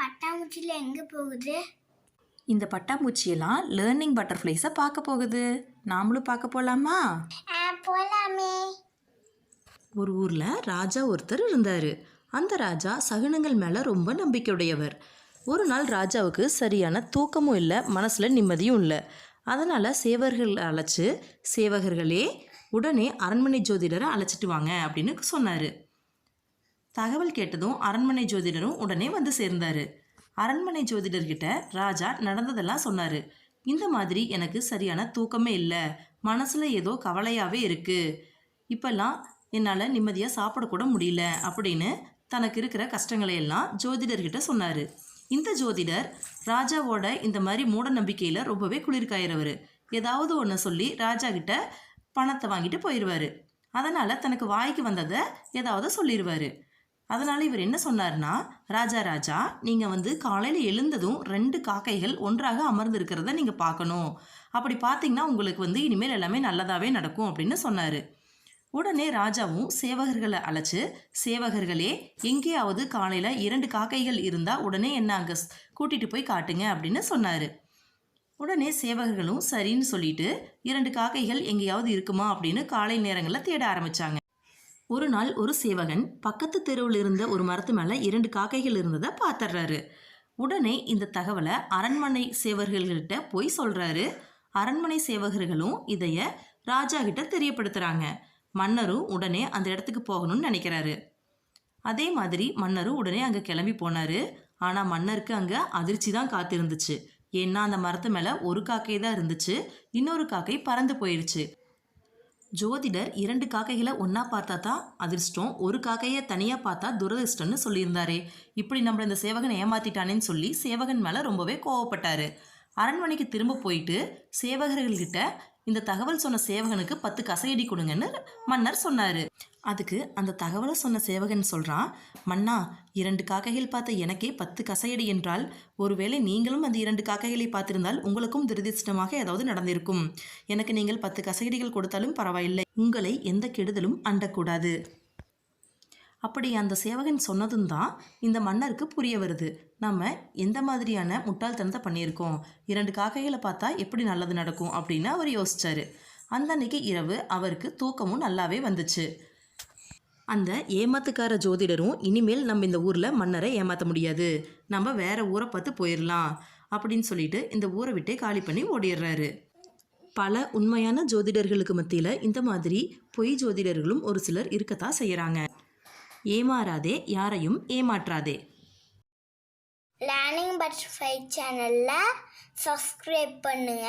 பட்டாம்பூச்சியில் எங்கே போகுது? இந்த பட்டாம்பூச்சியெல்லாம் லேர்னிங் பட்டர்ஃப்ளைஸை பார்க்க போகுது. நாமளும் பார்க்க போகலாமா போகலாமே ஒரு ஊரில் ராஜா ஒருத்தர் இருந்தார். அந்த ராஜா சகுனங்கள் மேலே ரொம்ப நம்பிக்கையுடையவர். ஒரு நாள் ராஜாவுக்கு சரியான தூக்கமும் இல்லை மனசில் நிம்மதியும் இல்லை. அதனால் சேவர்கள் அழைச்சி சேவகர்களே உடனே அரண்மனை ஜோதிடரை அழைச்சிட்டு வாங்க அப்படின்னு சொன்னார். தகவல் கேட்டதும் அரண்மனை ஜோதிடரும் உடனே வந்து சேர்ந்தார். அரண்மனை ஜோதிடர்கிட்ட ராஜா நடந்ததெல்லாம் சொன்னார். இந்த மாதிரி எனக்கு சரியான தூக்கமே இல்லை. மனசில் ஏதோ கவலையாகவே இருக்குது இப்போல்லாம் என்னால் நிம்மதியாக சாப்பிடக்கூட முடியல அப்படின்னு தனக்கு இருக்கிற கஷ்டங்களை எல்லாம் ஜோதிடர்கிட்ட சொன்னார். இந்த ஜோதிடர் ராஜாவோட இந்த மாதிரி மூட நம்பிக்கையில் ரொம்பவே குளிர்காயிறவர். ஏதாவது ஒன்று சொல்லி ராஜா கிட்ட பணத்தை வாங்கிட்டு போயிடுவார் அதனால் தனக்கு வாய்க்கு வந்ததை ஏதாவது சொல்லிடுவார் அதனால் இவர் என்ன சொன்னார்னா ராஜா ராஜா நீங்கள் வந்து காலையில் எழுந்ததும் ரெண்டு காக்கைகள் ஒன்றாக அமர்ந்திருக்கிறத நீங்கள் பார்க்கணும். அப்படி பார்த்தீங்கன்னா உங்களுக்கு வந்து இனிமேல் எல்லாமே நல்லதாகவே நடக்கும் அப்படின்னு சொன்னார். உடனே ராஜாவும் சேவகர்களை அழைச்சு சேவகர்களே எங்கேயாவது காலையில் இரண்டு காக்கைகள் இருந்தால் உடனே என்ன அங்கே கூட்டிகிட்டு போய் காட்டுங்க அப்படின்னு சொன்னார். உடனே சேவகர்களும் சரின்னு சொல்லிட்டு இரண்டு காக்கைகள் எங்கேயாவது இருக்குமா? அப்படின்னு காலை நேரங்களில் தேட ஆரம்பித்தாங்க ஒரு நாள் ஒரு சேவகன் பக்கத்து தெருவில் இருந்த ஒரு மரத்து மேலே இரண்டு காக்கைகள் இருந்ததை பார்த்துடுறாரு. உடனே இந்த தகவலை அரண்மனை சேவர்கள்கிட்ட போய் சொல்கிறாரு அரண்மனை சேவகர்களும் இதைய ராஜா கிட்ட தெரியப்படுத்துகிறாங்க மன்னரும் உடனே அந்த இடத்துக்கு போகணும்னு நினைக்கிறாரு. அதே மாதிரி மன்னரும் உடனே அங்கே கிளம்பி போனார். ஆனால் மன்னருக்கு அங்கே அதிர்ச்சி தான் காத்திருந்துச்சு. ஏன்னா அந்த மரத்து மேலே ஒரு காக்கை தான் இருந்துச்சு. இன்னொரு காக்கை பறந்து போயிடுச்சு ஜோதிடர் இரண்டு காக்கைகளை ஒன்றா பார்த்தா தான் அதிர்ஷ்டம் ஒரு காக்கையை தனியாக பார்த்தா துரதிர்ஷ்டம்னு சொல்லியிருந்தாரே. இப்படி நம்மளை இந்த சேவகன் ஏமாத்திட்டானேன்னு சொல்லி சேவகன் மேலே ரொம்பவே கோவப்பட்டாரு. அரண்மனைக்கு திரும்ப போயிட்டு சேவகர்கள்கிட்ட இந்த தகவல் சொன்ன சேவகனுக்கு பத்து கசையடி கொடுங்கன்னு மன்னர் சொன்னார். அதுக்கு அந்த தகவலை சொன்ன சேவகன் சொல்கிறான் மன்னா இரண்டு காக்கைகள் பார்த்த எனக்கே பத்து கசையடி என்றால் ஒருவேளை நீங்களும் அந்த இரண்டு காக்கைகளை பார்த்திருந்தால் உங்களுக்கும் துரதிர்ஷ்டமாக ஏதாவது நடந்திருக்கும். எனக்கு நீங்கள் பத்து கசையடிகள் கொடுத்தாலும் பரவாயில்லை. உங்களை எந்த கெடுதலும் அண்டக்கூடாது. அப்படி அந்த சேவகன் சொன்னதும் தான் இந்த மன்னருக்கு புரிய வருது. நம்ம எந்த மாதிரியான முட்டாள்தனத்தை பண்ணியிருக்கோம்? இரண்டு காக்கைகளை பார்த்தா எப்படி நல்லது நடக்கும் அப்படின்னு அவர் யோசிச்சார். அந்த அன்னைக்கு இரவு அவருக்கு தூக்கமும் நல்லாவே வந்துச்சு. அந்த ஏமாத்துக்கார ஜோதிடரும் இனிமேல் நம்ம இந்த ஊரில் மன்னரை ஏமாற்ற முடியாது. நம்ம வேற ஊரை பார்த்து போயிடலாம் அப்படின்னு சொல்லிட்டு இந்த ஊரை விட்டே காலி பண்ணி ஓடிடுறாரு. பல உண்மையான ஜோதிடர்களுக்கு மத்தியில் இந்த மாதிரி பொய் ஜோதிடர்களும் ஒரு சிலர் இருக்கத்தான் செய்கிறாங்க ஏமாறாதே யாரையும் ஏமாற்றாதே. லேர்னிங் பட்டர்ஃப்ளை சேனலில் சப்ஸ்கிரைப் பண்ணுங்க.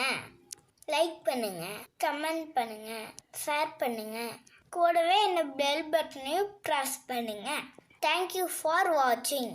லைக் பண்ணுங்க. கமெண்ட் பண்ணுங்க. ஷேர் பண்ணுங்க. கூடவே இந்த பெல் பட்டனையும் ப்ரெஸ் பண்ணுங்க. தேங்க்யூ ஃபார் வாட்சிங்